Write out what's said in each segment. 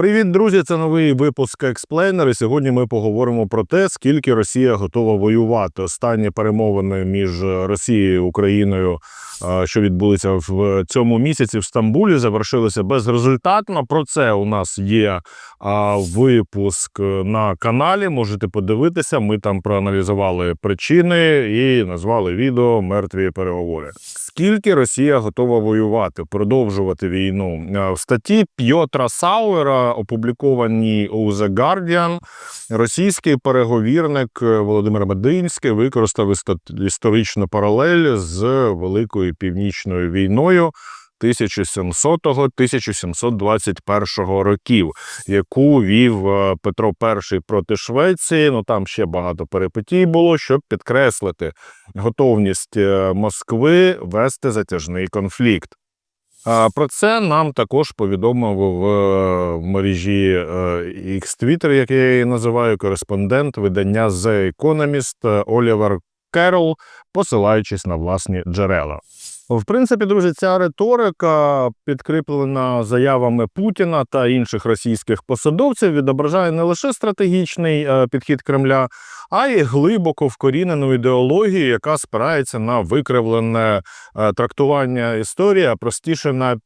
Привіт, друзі! Це новий випуск Експлейнер. І сьогодні ми поговоримо про те, скільки Росія готова воювати. Останні перемовини між Росією і Україною, е, що відбулися в цьому місяці в Стамбулі, завершилися безрезультатно. Про це у нас є випуск на каналі. Можете подивитися. Ми там проаналізували причини і назвали відео Мертві переговори. Скільки Росія готова воювати, продовжувати війну Е, в статті П'єтра Сауера, опублікованій у The Guardian, російський переговірник е, Володимир Мединський використав історичну паралель з Великою Північною війною. 1700-1721 років, яку вів е, Петро І проти Швеції. Ну там ще багато перипетій було, щоб підкреслити готовність е, Москви вести затяжний конфлікт. Про це нам також повідомив в е, мережі е, X Twitter, як я її називаю, кореспондент видання The Economist Олівер Керол, посилаючись на власні джерела. В принципі, друзі, ця риторика, підкріплена заявами Путіна та інших російських посадовців, відображає не лише стратегічний е, підхід Кремля, а й глибоко вкорінену ідеологію, яка спирається на викривлене е, трактування історії, а простіше на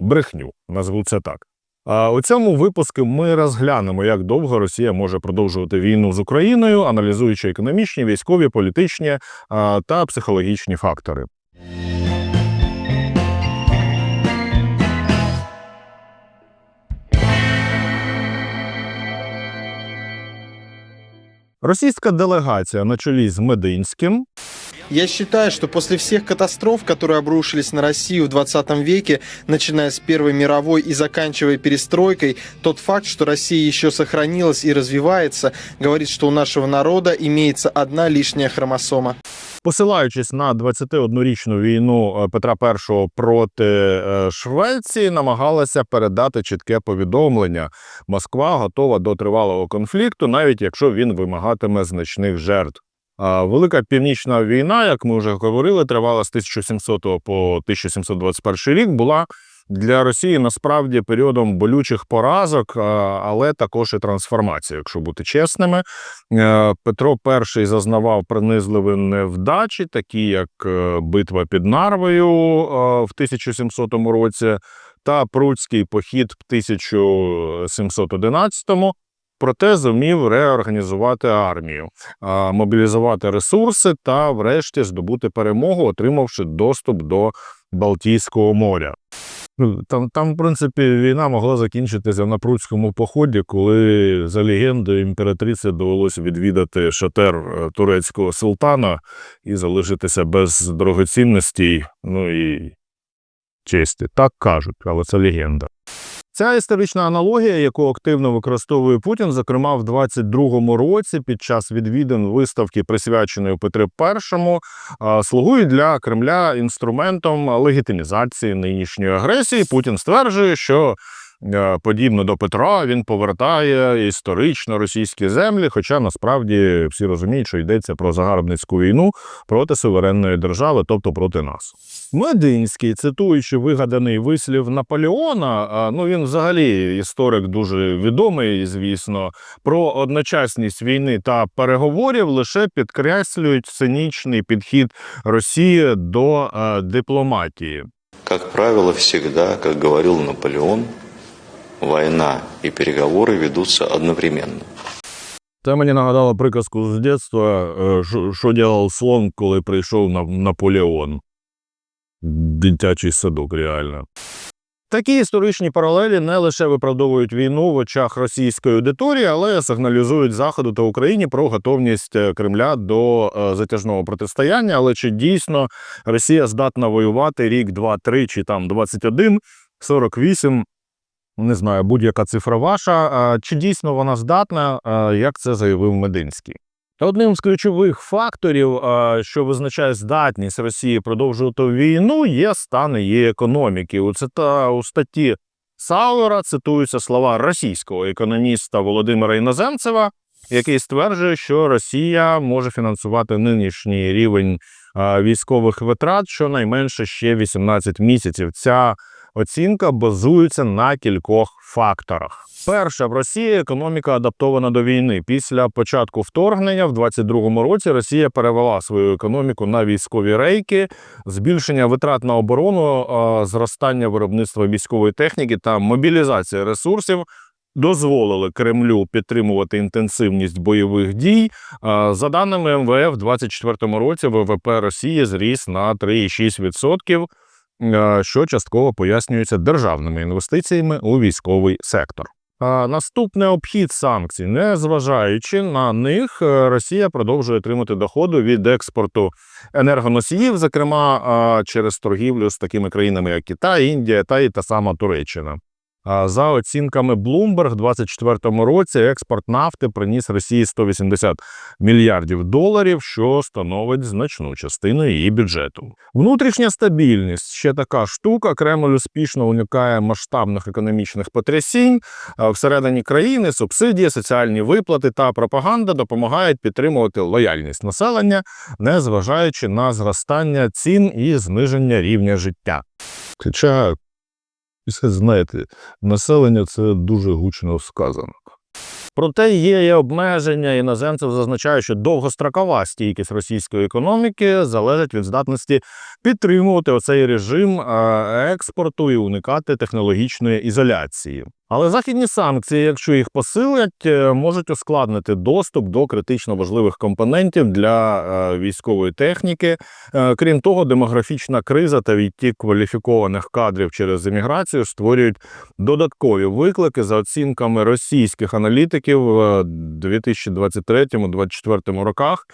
брехню, назву це так. У цьому випуску ми розглянемо, як довго Росія може продовжувати війну з Україною, аналізуючи економічні, військові, політичні та психологічні фактори. Російська делегація на чолі з Мединським Я считаю, что после всех катастроф, которые обрушились на Россию в 20 веке, начиная с Первой мировой и заканчивая перестройкой, тот факт, что Россия еще сохранилась и развивается, говорит, что у нашего народа имеется одна лишняя хромосома. Посилаючись на 21-річну війну е, Петра І проти е, Швеції, намагалася передати чітке повідомлення: Москва готова до тривалого конфлікту, навіть якщо він вимагатиме значних жертв. Велика північна війна, як ми вже говорили, тривала з 1700 по 1721 рік. Була для Росії насправді періодом болючих поразок, але також і трансформації, якщо бути чесними. Е, Петро І зазнавав принизливі невдачі, такі як е, битва під Нарвою в 1700 році та Пруцький похід в 1711 Проте зумів реорганізувати армію, мобілізувати ресурси та, врешті, здобути перемогу, отримавши доступ до Балтійського моря. Ну, Там, там, в принципі, війна могла закінчитися на Пруцькому поході, коли, за легендою, імператриці довелося відвідати шатер е, турецького султана і залишитися без дорогоцінностей, ну і честі. Так кажуть, але це легенда. Ця історична аналогія, яку активно використовує Путін, зокрема в 22-му році під час відвідин виставки, присвяченої Петру І, слугує для Кремля інструментом легітимізації нинішньої агресії. Путін стверджує, що подібно до Петра він повертає історично російські землі, хоча насправді всі розуміють, що йдеться про загарбницьку війну проти суверенної держави, тобто проти нас. Мединський, цитуючи вигаданий вислів Наполеона, ну він взагалі історик дуже відомий, звісно, про одночасність війни та переговорів лише підкреслюють цинічний підхід Росії до е, дипломатії. Как правило, всегда, как говорил Наполеон, война и переговоры ведутся одновременно. Це мені нагадало приказку з дитинства, що- що слон, коли прийшов на Наполеон. Дитячий садок, реально. Такі історичні паралелі не лише виправдовують війну в очах російської аудиторії, але сигналізують Заходу та Україні про готовність е, Кремля до е, затяжного протистояння. Але чи дійсно Росія здатна воювати рік, два, три чи там 21, 48, не знаю, будь-яка цифра ваша. Чи дійсно вона здатна, як це заявив Мединський? Одним з ключових факторів, що визначає здатність Росії продовжувати війну, є стан її економіки. У цита у статті Сауера цитуються слова російського економіста Володимира Іноземцева, який стверджує, що Росія може фінансувати нинішній рівень військових витрат щонайменше ще 18 місяців. Ця оцінка базується на кількох факторах. Перше, в Росії економіка адаптована до війни. Після початку вторгнення в 2022 році Росія перевела свою економіку на військові рейки, збільшення витрат на оборону, зростання виробництва військової техніки та мобілізація ресурсів дозволили Кремлю підтримувати інтенсивність бойових дій. За даними МВФ, в 2024 році ВВП Росії зріс на 3,6%, е, що частково пояснюється державними інвестиціями у військовий сектор. Наступний обхід санкцій. Незважаючи на них, е, Росія продовжує отримати доходи від експорту енергоносіїв, зокрема через торгівлю з такими країнами, як Китай, Індія та і та сама Туреччина. За оцінками Bloomberg, в 2024 році експорт нафти приніс Росії 180 мільярдів доларів, що становить значну частину її бюджету. Внутрішня стабільність ще така штука. Кремль успішно уникає масштабних економічних потрясінь. Всередині країни субсидії, соціальні виплати та пропаганда допомагають підтримувати лояльність населення, незважаючи на зростання цін і зниження рівня життя. Хоча, ви знаєте, населення це дуже гучно сказано. Проте є і обмеження. Іноземців зазначають, що довгострокова стійкість російської економіки залежить від здатності підтримувати оцей режим е, експорту і уникати технологічної ізоляції. Але західні санкції, якщо їх посилять, е, можуть ускладнити доступ до критично важливих компонентів для е, військової техніки. Е, Крім того, демографічна криза та відтік кваліфікованих кадрів через еміграцію створюють додаткові виклики за оцінками російських аналітиків в 2023-2024 роках.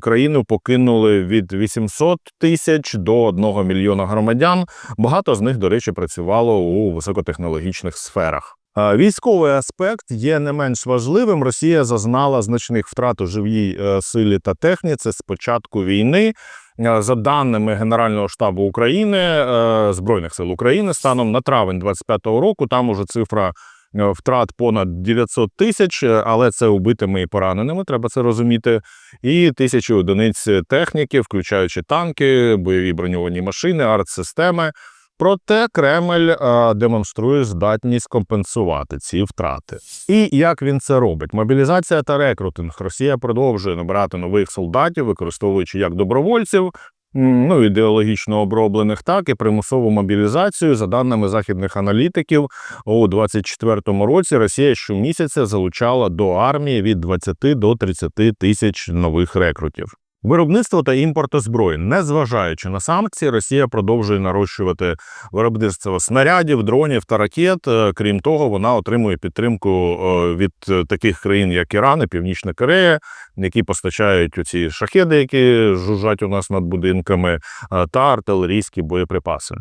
Країну покинули від 800 тисяч до 1 мільйона громадян. Багато з них, до речі, працювало у високотехнологічних сферах. А Військовий аспект є не менш важливим. Росія зазнала значних втрат у живій е, силі та техніці з початку війни. Е, За даними Генерального штабу України, е, Збройних сил України, станом на травень 25-го року, там уже цифра е, втрат понад 900 тисяч, е, але це убитими і пораненими, треба це розуміти. І тисячі одиниць техніки, включаючи танки, бойові броньовані машини, артсистеми. Проте Кремль е, демонструє здатність компенсувати ці втрати. І як він це робить? Мобілізація та рекрутинг. Росія продовжує набирати нових солдатів, використовуючи як добровольців, ну ідеологічно оброблених, так і примусову мобілізацію. За даними західних аналітиків, у 2024 році Росія щомісяця залучала до армії від 20 до 30 тисяч нових рекрутів. Виробництво та імпорт зброї, незважаючи на санкції, Росія продовжує нарощувати виробництво снарядів, дронів та ракет. Е, Крім того, вона отримує підтримку е, від е, таких країн, як Іран і Північна Корея, які постачають ці шахеди, які жужжать у нас над будинками, та артилерійські боєприпаси.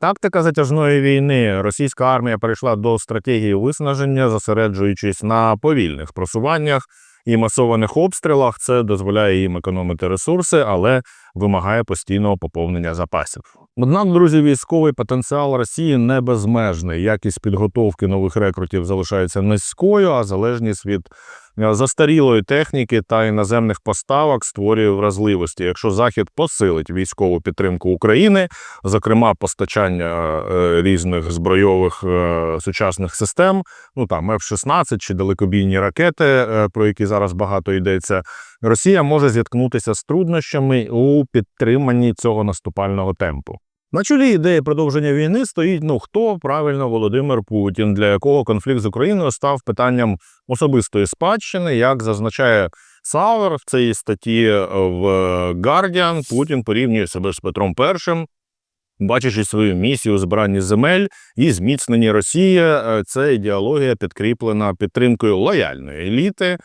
Тактика затяжної війни. Російська армія перейшла до стратегії виснаження, зосереджуючись на повільних просуваннях і масованих обстрілах. Це дозволяє їм економити ресурси, але вимагає постійного поповнення запасів. Однак, друзі, військовий потенціал Росії не безмежний. Якість підготовки нових рекрутів залишається низькою, а залежність від застарілої техніки та іноземних поставок створює вразливості. Якщо Захід посилить військову підтримку України, зокрема постачання е, різних збройових е, сучасних систем, ну там F-16 чи далекобійні ракети, е, про які зараз багато йдеться, Росія може зіткнутися з труднощами у підтриманні цього наступального темпу. На чолі ідеї продовження війни стоїть ну хто правильно Володимир Путін, для якого конфлікт з Україною став питанням особистої спадщини, як зазначає Сауер в цій статті е, в Guardian, Путін порівнює себе з Петром І, бачачи свою місію у збиранні земель і зміцненні Росії, е, це ідеологія підкріплена підтримкою лояльної еліти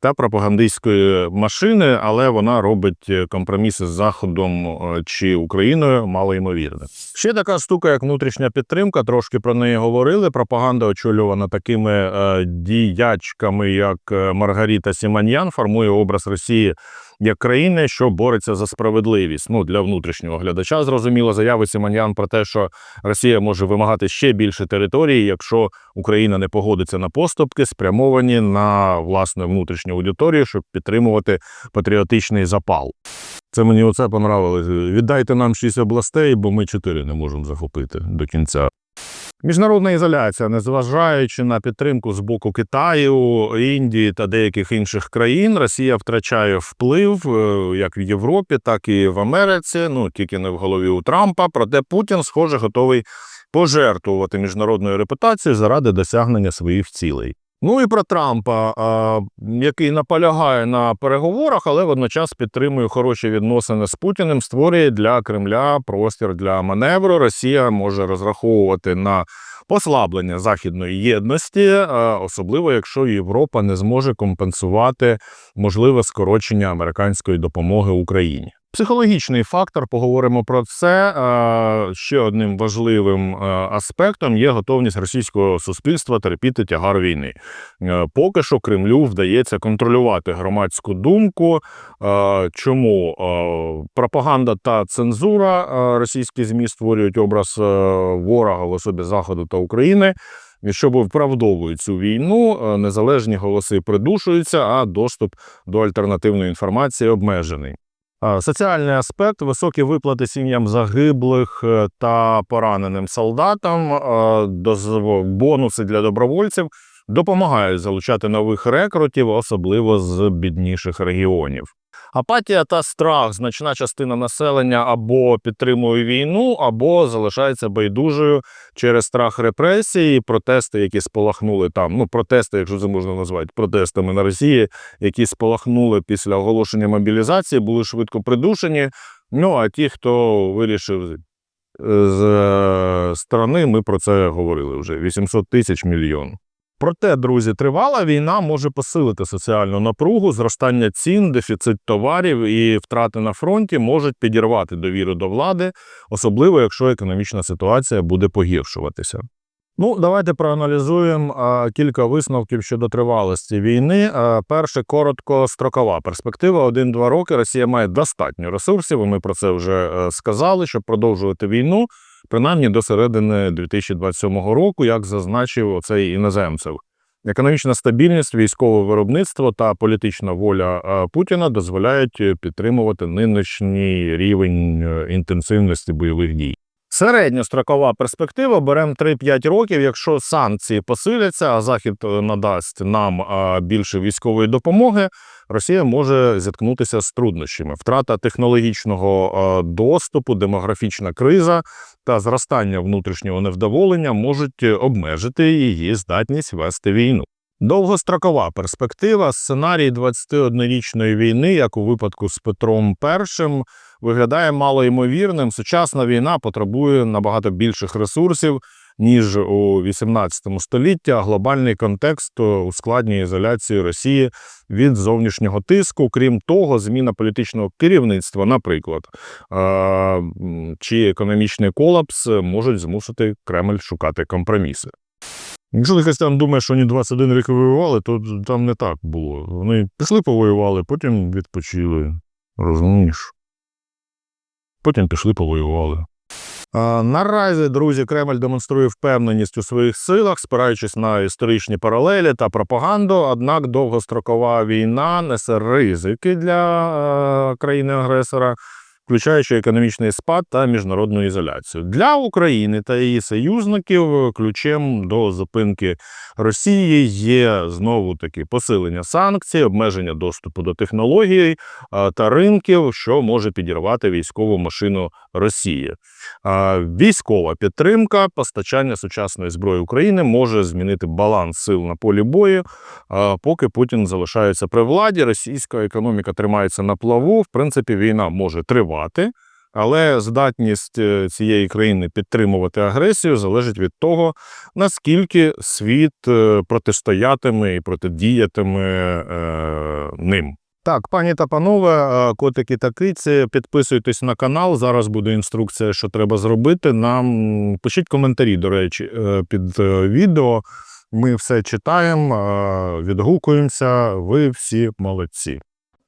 та пропагандистської машини, але вона робить е, компроміси з Заходом е, чи Україною малоймовірне. Ще така штука, як внутрішня підтримка. Трошки про неї говорили. Пропаганда очолювана такими діячками, як Маргарита Сіманьян, формує образ Росії як країни, що бореться за справедливість. Ну для внутрішнього глядача зрозуміло заяви Сіманьян про те, що Росія може вимагати ще більше території, якщо Україна не погодиться на поступки, спрямовані на власне внутрішню аудиторію, щоб підтримувати патріотичний запал. Це мені оце понравилось. Віддайте нам шість областей, бо ми чотири не можемо захопити до кінця. Міжнародна ізоляція, незважаючи на підтримку з боку Китаю, Індії та деяких інших країн, Росія втрачає вплив е, як в Європі, так і в Америці. Ну тільки не в голові у Трампа. Проте Путін, схоже, готовий пожертвувати міжнародною репутацією заради досягнення своїх цілей. Ну і про Трампа, який наполягає на переговорах, але водночас підтримує хороші відносини з Путіним, створює для Кремля простір для маневру. Росія може розраховувати на послаблення західної єдності, особливо якщо Європа не зможе компенсувати можливе скорочення американської допомоги Україні. Психологічний фактор, поговоримо про це. Ще одним важливим аспектом є готовність російського суспільства терпіти тягар війни. Е, Поки що Кремлю вдається контролювати громадську думку. Чому пропаганда та цензура російські змі створюють образ е, ворога в особі Заходу та України. Щоб виправдовують цю війну, е, незалежні голоси придушуються, а доступ до альтернативної інформації обмежений. А, Соціальний аспект, високі виплати сім'ям загиблих е, та пораненим солдатам, е, бонуси для добровольців допомагають залучати нових рекрутів, особливо з бідніших регіонів. Апатія та страх значна частина населення або підтримує війну, або залишається байдужою через страх репресій, протести, які спалахнули там. Ну, протести, якщо це можна назвати протестами на Росії, які спалахнули після оголошення мобілізації, були швидко придушені. Ну а ті, хто вирішив е, з е, сторони, ми про це говорили вже 800 тисяч мільйон. Проте, друзі, тривала війна може посилити соціальну напругу, зростання цін, дефіцит товарів і втрати на фронті можуть підірвати довіру до влади, особливо якщо економічна ситуація буде погіршуватися. Ну, давайте проаналізуємо кілька висновків щодо тривалості війни. Перше, короткострокова перспектива: 1-2 роки. Росія має достатньо ресурсів. і Ми про це вже е, сказали, щоб продовжувати війну, принаймні до середини 2027 року, як зазначив цей іноземцев. Економічна стабільність, військове виробництво та політична воля е, Путіна дозволяють е, підтримувати нинішній рівень е, інтенсивності бойових дій. Середньострокова перспектива беремо 3-5 років. Якщо санкції посиляться, а Захід е, надасть нам е, більше військової допомоги, Росія може зіткнутися з труднощами. Втрата технологічного е, доступу, демографічна криза та зростання внутрішнього невдоволення можуть обмежити її здатність вести війну. Довгострокова перспектива, сценарій 21-річної війни, як у випадку з Петром І, виглядає малоймовірним. Сучасна війна потребує набагато більших ресурсів, ніж у 18 столітті, а глобальний контекст ускладнює ізоляцію Росії від зовнішнього тиску. Крім того, зміна політичного керівництва, наприклад, е, чи економічний колапс можуть змусити Кремль шукати компроміси. Якщо хтось там думає, що вони 21 рік воювали, то там не так було. Вони пішли повоювали, потім відпочили. Розумієш? Потім пішли повоювали. Наразі, друзі, Кремль демонструє впевненість у своїх силах, спираючись на історичні паралелі та пропаганду. Однак довгострокова війна несе ризики для е, країни-агресора, включаючи економічний спад та міжнародну ізоляцію. Для України та її союзників ключем до зупинки Росії є знову таки посилення санкцій, обмеження доступу до технологій та ринків, що може підірвати військову машину Росії. Військова підтримка, постачання сучасної зброї України може змінити баланс сил на полі бою. Поки Путін залишається при владі, російська економіка тримається на плаву. В принципі, війна може тривати. Але здатність е, цієї країни підтримувати агресію залежить від того, наскільки світ е, протистоятиме і протидіятиме е, ним. Так, пані та панове, котики та киці, підписуйтесь на канал. Зараз буде інструкція, що треба зробити. Нам пишіть коментарі, до речі, під відео. Ми все читаємо, відгукуємося. Ви всі молодці.